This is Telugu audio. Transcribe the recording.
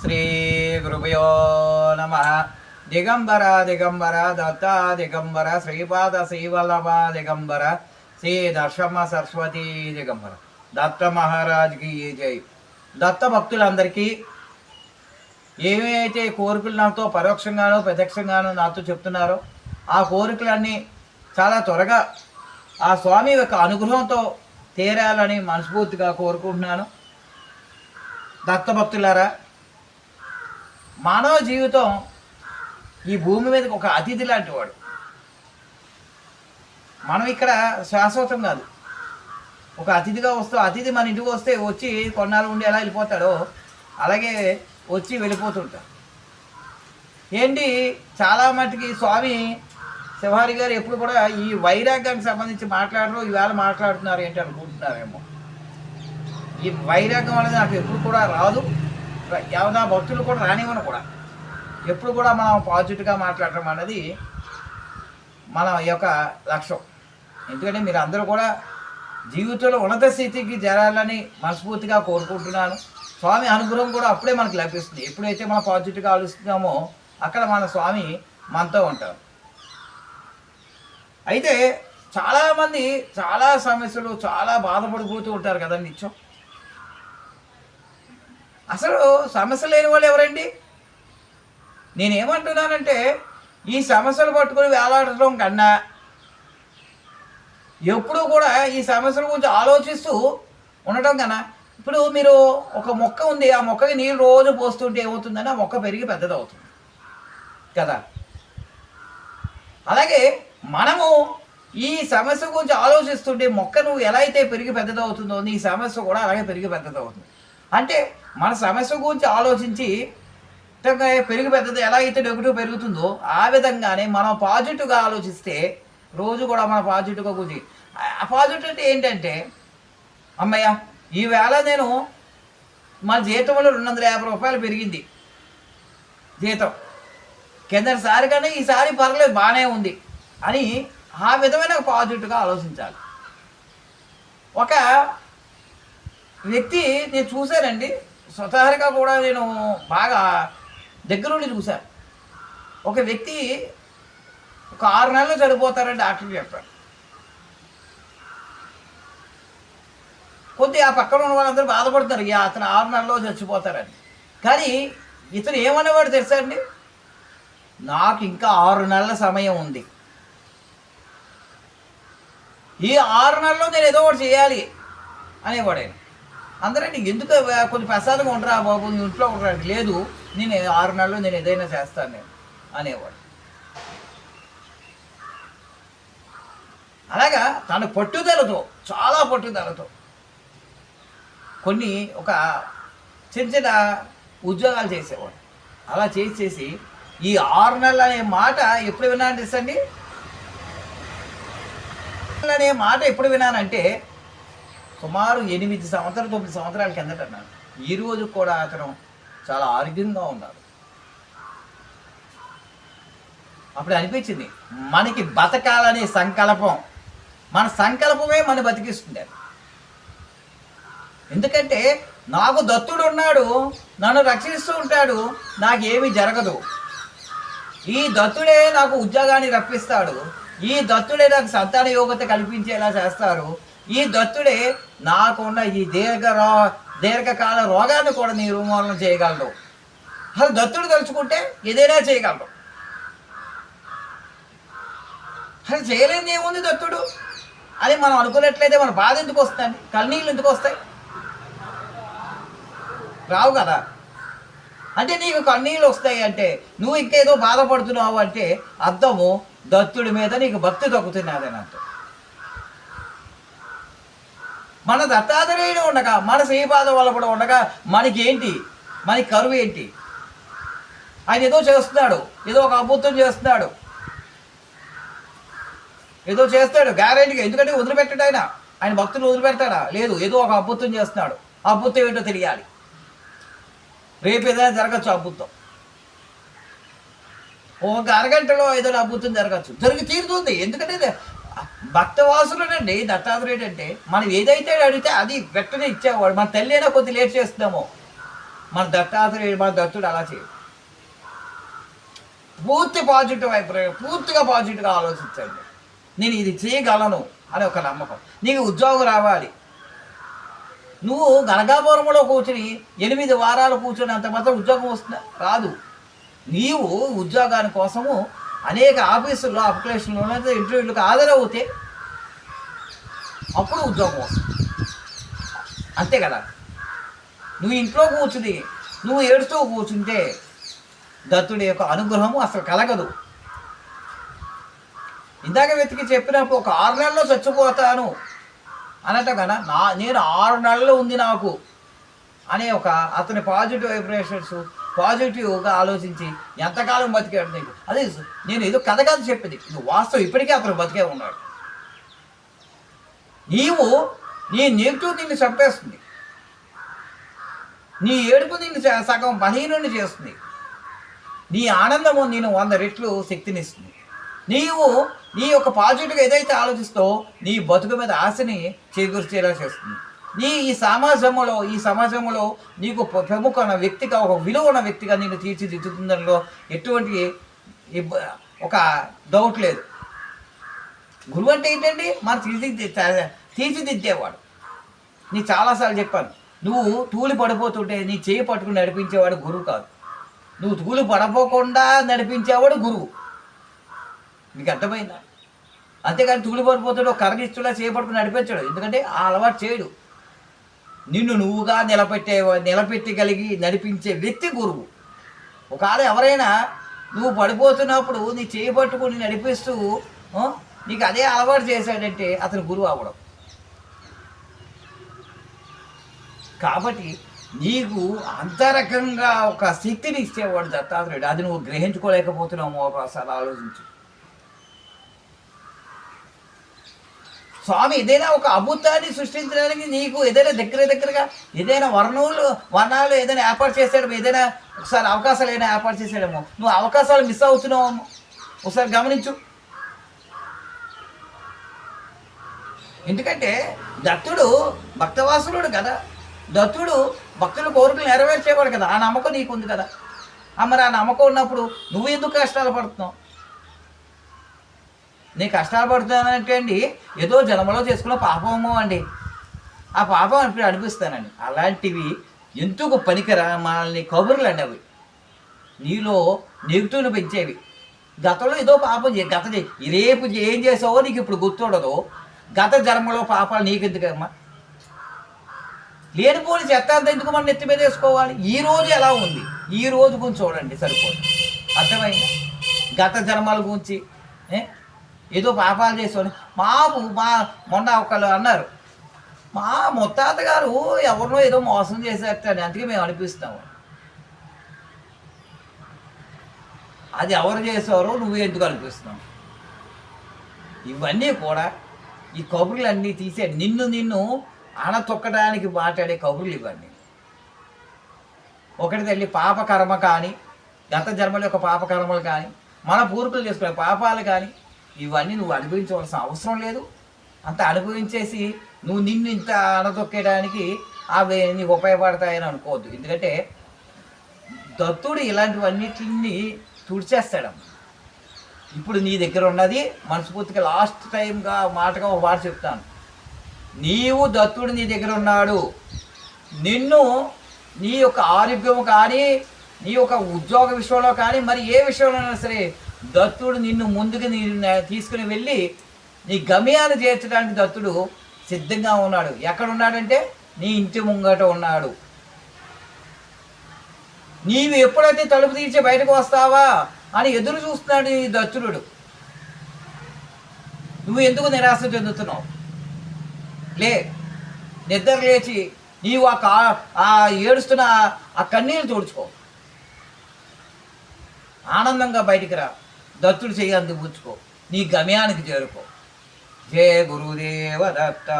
శ్రీ గురుభయో నమ దిగంబర దిగంబర దత్త దిగంబర శ్రీపాద శ్రీవల్లభ దిగంబర శ్రీ దర్శమ్మ సరస్వతి దిగంబర దత్త మహారాజ్కి జై। దత్త భక్తులందరికీ ఏవైతే కోరికలు నాతో పరోక్షంగానో ప్రత్యక్షంగానో నాతో చెప్తున్నారో ఆ కోరికలన్నీ చాలా త్వరగా ఆ స్వామి యొక్క అనుగ్రహంతో తీరాలని మనస్ఫూర్తిగా కోరుకుంటున్నాను. దత్తభక్తులారా మానవ జీవితం ఈ భూమి మీదకి ఒక అతిథి లాంటి వాడు. మనం ఇక్కడ శాశ్వతం కాదు. ఒక అతిథిగా వస్తూ అతిథి మన ఇంటికి వస్తే వచ్చి కొన్నాళ్ళు ఉండి ఎలా వెళ్ళిపోతాడో అలాగే వచ్చి వెళ్ళిపోతుంటాడు. ఏంటి? చాలా మటుకి స్వామి శివారి గారు ఎప్పుడు కూడా ఈ వైరాగ్యానికి సంబంధించి మాట్లాడరు ఈవేళ మాట్లాడుతున్నారు ఏంటి అనుకుంటున్నారేమో. ఈ వైరాగ్యం అనేది నాకు ఎప్పుడు కూడా రాదు. ఏమైనా భక్తులు కూడా రానివ్వను కూడా. ఎప్పుడు కూడా మనం పాజిటివ్గా మాట్లాడటం అనేది మన యొక్క లక్ష్యం. ఎందుకంటే మీరు అందరూ కూడా జీవితంలో ఉన్నత స్థితికి జరాలని మనస్ఫూర్తిగా కోరుకుంటున్నాను. స్వామి అనుగ్రహం కూడా అప్పుడే మనకు లభిస్తుంది. ఎప్పుడైతే మనం పాజిటివ్గా ఆలోచిస్తున్నామో అక్కడ మన స్వామి మనతో ఉంటారు. అయితే చాలామంది చాలా సమస్యలు చాలా బాధపడిపోతూ ఉంటారు కదా నిత్యం. అసలు సమస్య లేని వాళ్ళు ఎవరండి? నేనేమంటున్నానంటే ఈ సమస్యలు పట్టుకొని వేలాడటం కన్నా ఎప్పుడూ కూడా ఈ సమస్యల గురించి ఆలోచిస్తూ ఉండటం కన్నా ఇప్పుడు మీరు ఒక మొక్క ఉంది ఆ మొక్కకి నీళ్ళు రోజు పోస్తుంటే ఏమవుతుందని ఆ మొక్క పెరిగి పెద్దదవుతుంది. కదా? అలాగే మనము ఈ సమస్య గురించి ఆలోచిస్తుంటే మొక్క నువ్వు ఎలా అయితే పెరిగి పెద్దదవుతుందో నీ సమస్య కూడా అలాగే పెరిగి పెద్దదవుతుంది. అంటే మన సమస్య గురించి ఆలోచించి పెరుగు పెరిగి పెద్దది ఎలా అయితే నెగిటివ్ పెరుగుతుందో ఆ విధంగానే మనం పాజిటివ్గా ఆలోచిస్తే రోజు కూడా మన పాజిటివ్గా గురించి పాజిటివ్ అంటే ఏంటంటే అమ్మయ్య ఈవేళ నేను మన జీతంలో రెండు వందల యాభై రూపాయలు పెరిగింది. జీతం. కిందటిసారి కన్నా ఈసారి పర్లేదు బాగానే ఉంది అని ఆ విధమైన పాజిటివ్గా ఆలోచించాలి. ఒక వ్యక్తి నేను చూశానండి. స్వతహాగా కూడా నేను బాగా దగ్గరుండి చూశాను ఒక వ్యక్తి ఒక ఆరు నెలలు చనిపోతారని డాక్టర్ చెప్పారు. కొద్ది ఆ పక్కన ఉన్న వాళ్ళందరూ బాధపడుతున్నారు ఇక అతను ఆరు నెలల్లో చచ్చిపోతారని. కానీ ఇతను ఏమనేవాడు తెలుసా అండి? నాకు ఇంకా ఆరు నెలల సమయం ఉంది. ఈ ఆరు నెలల్లో నేను ఏదో ఒకటి చేయాలి అనేవాడు ఆయన అందరండి ఎందుకు కొంచెం ప్రసాదంగా ఉండరా బాబు? నీ ఇంట్లో ఉండడానికి లేదు నేను ఆరు నెలలు నేను ఏదైనా చేస్తాను నేను అనేవాడు. అలాగా తన పట్టుదలతో చాలా పట్టుదలతో కొన్ని ఒక చిన్న చిన్న ఉద్యోగాలు చేసేవాడు. అలా చేసి చేసి ఈ ఆరు నెలలు అనే మాట ఎప్పుడు విన్నాను తెలుసండి అనే మాట ఎప్పుడు విన్నానంటే సుమారు ఎనిమిది సంవత్సరాలు తొమ్మిది సంవత్సరాల కిందట అన్నాడు. ఈ రోజు కూడా అతను చాలా ఆరోగ్యంగా ఉన్నారు అప్పుడు అనిపించింది మనకి బతకాలనే సంకల్పం మన సంకల్పమే మన బతికిస్తుంది ఎందుకంటే నాకు దత్తుడు ఉన్నాడు నన్ను రక్షిస్తూ ఉంటాడు నాకేమి జరగదు. ఈ దత్తుడే నాకు ఉద్యోగాన్ని రప్పిస్తాడు ఈ దత్తుడే నాకు సంతాన యోగ్యత కల్పించేలా చేస్తారు ఈ దత్తుడే నాకున్న ఈ దీర్ఘ రో దీర్ఘకాల రోగాన్ని కూడా నిర్మూలన చేయగలడు. అసలు దత్తుడు తలుచుకుంటే ఏదైనా చేయగలడు. అసలు చేయలేని ఏముంది దత్తుడు? అని మనం అనుకున్నట్లయితే మన బాధ ఎందుకు వస్తుంది కన్నీళ్ళు ఎందుకు వస్తాయి? రావు కదా? అంటే నీకు కన్నీళ్ళు వస్తాయి అంటే నువ్వు ఇంకేదో బాధపడుతున్నావు అంటే అర్థము దత్తుడి మీద నీకు భక్తి తగ్గుతున్నదని అర్థం మన దత్తాత్రేయుడు ఉండగా మన శ్రీపాదం వల్ల కూడా ఉండగా మనకేంటి? మనకి కరువు ఏంటి? ఆయన ఏదో చేస్తున్నాడు. ఏదో ఒక అద్భుతం చేస్తున్నాడు. ఏదో చేస్తాడు. గ్యారెంటీగా. ఎందుకంటే వదిలిపెట్టాడు ఆయన. ఆయన భక్తులు వదిలిపెడతాడా? లేదు. ఏదో ఒక అబుద్ధం చేస్తున్నాడు. ఆ ఏంటో తెలియాలి. రేపు ఏదైనా జరగచ్చు అబుద్ధం. ఒక అరగంటలో ఏదైనా అబుద్ధం జరగచ్చు. జరిగి తీరుతుంది. ఎందుకంటే ఇది భక్తవాసులనండి దత్తాత్రేయుడు అంటే మనం ఏదైతే అడిగితే అది వెంటనే ఇచ్చేవాడు. మన తల్లి అయినా కొద్ది లేట్ చేస్తున్నామో మన దత్తాత్రేయుడు మన దత్తుడు అలా చేయడు. పూర్తి పాజిటివ్ అభిప్రాయం పూర్తిగా పాజిటివ్గా ఆలోచించండి. నేను ఇది చేయగలను అని ఒక నమ్మకం. నీకు ఉద్యోగం రావాలి. నువ్వు గనగాపురంలో కూర్చుని ఎనిమిది వారాలు కూర్చుని అంత మాత్రం ఉద్యోగం వస్తుందా? రాదు. నీవు ఉద్యోగాని కోసము అనేక ఆఫీసుల్లో అప్లికేషన్లు ఇంటర్వ్యూలకు హాజరవుతే అప్పుడు ఉద్యోగం. వస్తుంది అంతే కదా? నువ్వు ఇంట్లో కూర్చుని నువ్వు ఏడుస్తూ కూర్చుంటే దత్తుడి యొక్క అనుగ్రహము అసలు కలగదు. ఇందాక వెతికి చెప్పినప్పుడు ఒక ఆరు నెలల్లో చచ్చిపోతాను అనట కదా? నా నేను ఆరు నెలలు ఉంది నాకు అనే ఒక అతని పాజిటివ్ వైబ్రేషన్స్ పాజిటివ్గా ఆలోచించి ఎంతకాలం బతికాడు నీకు? అదే నేను ఏదో కథ కాదు చెప్పింది. ఇది వాస్తవం ఇప్పటికీ అతను బతికే ఉన్నాడు. నీవు నీ నెగిటివ్ నిన్ను చంపేస్తుంది. నీ ఏడుపు నిన్ను స- సగం బలహీనుని చేస్తుంది. నీ ఆనందము నేను వంద రెట్లు శక్తినిస్తుంది. నీవు నీ యొక్క పాజిటివ్గా ఏదైతే ఆలోచిస్తో నీ బతుకు మీద ఆశని చేకూర్చేలా చేస్తుంది. నీ ఈ సమాజంలో ఈ సమాజంలో నీకు ప్రముఖ ఉన్న వ్యక్తిగా ఒక విలువ ఉన్న వ్యక్తిగా నేను తీర్చిదిద్దుతుందనలో ఎటువంటి ఒక డౌట్ లేదు. గురువు అంటే ఏంటండి? మన తీర్చి తీర్చిదిద్దేవాడు. నీ చాలాసార్లు చెప్పాను నువ్వు తూలి పడిపోతుంటే నీ చేయి పట్టుకుని నడిపించేవాడు గురువు కాదు. నువ్వు తూలి పడపోకుండా నడిపించేవాడు గురువు. నీకు అర్థమైందా? అంతేకాని తూలి పడిపోతుంటే ఒక కరగిస్తులా చేయి పట్టుకుని నడిపించాడు ఎందుకంటే ఆ అలవాటు చేయడు. నిన్ను నువ్వుగా నిలబెట్టే నిలబెట్టగలిగి నడిపించే వ్యక్తి గురువు. ఒకవేళ ఎవరైనా నువ్వు పడిపోతున్నప్పుడు నీ చేయి పట్టుకుని నడిపిస్తూ నీకు అదే అలవాటు చేశాడంటే అతను గురువు అవ్వడం. కాబట్టి నీకు అంతరకంగా ఒక శక్తిని ఇచ్చేవాడు దత్తాత్రేయుడు. అది నువ్వు గ్రహించుకోలేకపోతున్నావు ఒకసారి ఆలోచించు. స్వామి ఏదైనా ఒక అద్భుతాన్ని సృష్టించడానికి నీకు ఏదైనా దగ్గర దగ్గరగా ఏదైనా వర్ణములు వర్ణాలు ఏదైనా ఏర్పాటు చేసాడేమో ఏదైనా ఒకసారి అవకాశాలు ఏదైనా ఏర్పాటు చేసాడేమో నువ్వు అవకాశాలు మిస్ అవుతున్నావేమో ఒకసారి గమనించు. ఎందుకంటే దత్తుడు భక్తవాసులుడు కదా. దత్తుడు భక్తుల కోరికలు నెరవేర్చేవాడు కదా ఆ నమ్మకం నీకు ఉంది కదా. ఆ మరి ఆ నమ్మకం ఉన్నప్పుడు నువ్వు ఎందుకు కష్టాలు పడుతున్నావు? నీ కష్టాలు పడుతున్నానంటే అండి ఏదో జన్మలో చేసుకున్న పాపమో అండి. ఆ పాపం ఇప్పుడు అనిపిస్తానండి. అలాంటివి ఎందుకు పనికిరా మనల్ని కబుర్లు అండి అవి నీలో నెగిటివ్ని పెంచేవి. గతంలో ఏదో పాపం చే గత రేపు ఏం చేసావో నీకు ఇప్పుడు గుర్తుండదు గత జన్మలో పాపాలు నీకెందుకమ్మా? లేనిపోని చెత్త అంత ఎందుకు మనం నెత్తి మీద వేసుకోవాలి? ఈ రోజు ఎలా ఉంది? ఈ రోజు గురించి చూడండి సరిపోదు. అర్థమైందా? గత జన్మల గురించి ఏదో పాపాలు చేసుకొని మాకు మా మొన్న ఒకళ్ళు అన్నారు మా ముత్తాత గారు ఎవరినో ఏదో మోసం చేసేస్తాడు అందుకే మేము అనిపిస్తాము అది ఎవరు చేసేవారో నువ్వు ఎందుకు అనిపిస్తున్నావు? ఇవన్నీ కూడా ఈ కబుర్లన్నీ తీసేయండి నిన్ను నిన్ను అణ తొక్కడానికి మాట్లాడే కబుర్లు ఇవ్వండి. ఒకటి తల్లి పాపకర్మ కానీ గత జన్మల యొక్క పాపకర్మలు కానీ మన పూర్వకులు చేసుకునే పాపాలు కానీ ఇవన్నీ నువ్వు అనుభవించవలసిన అవసరం లేదు. అంత అనుభవించేసి నువ్వు నిన్ను ఇంత అణతొక్కేయడానికి అవి నీకు ఉపయోగపడతాయని అనుకోవద్దు. ఎందుకంటే దత్తుడు ఇలాంటివన్నిటిని తుడిచేస్తాడమ్మ. ఇప్పుడు నీ దగ్గర ఉన్నది మనస్ఫూర్తిగా లాస్ట్ టైంగా మాటగా ఒక మాట చెప్తాను. నీవు దత్తుడు నీ దగ్గర ఉన్నాడు. నిన్ను నీ యొక్క ఆరోగ్యం కానీ నీ యొక్క ఉద్యోగ విషయంలో కానీ మరి ఏ విషయంలోనైనా సరే దత్తుడు నిన్ను ముందుకు తీసుకుని వెళ్ళి నీ గమ్యాన్ని చేర్చడానికి దత్తుడు సిద్ధంగా ఉన్నాడు. ఎక్కడ ఉన్నాడంటే నీ ఇంటి ముంగట ఉన్నాడు. నీవు ఎప్పుడైతే తలుపు తీర్చి బయటకు వస్తావా అని ఎదురు చూస్తున్నాడు ఈ దత్తుడు. నువ్వు ఎందుకు నిరాశ చెందుతున్నావు? లే నిద్ర లేచి నీవు ఆ కా ఆ ఏడుస్తున్న ఆ కన్నీరు తుడుచుకో. ఆనందంగా బయటికి రా. దత్తుడు చెయ్యి పుచ్చుకో నీ గమ్యానికి చేరుకో. జయ గురుదేవ దత్త.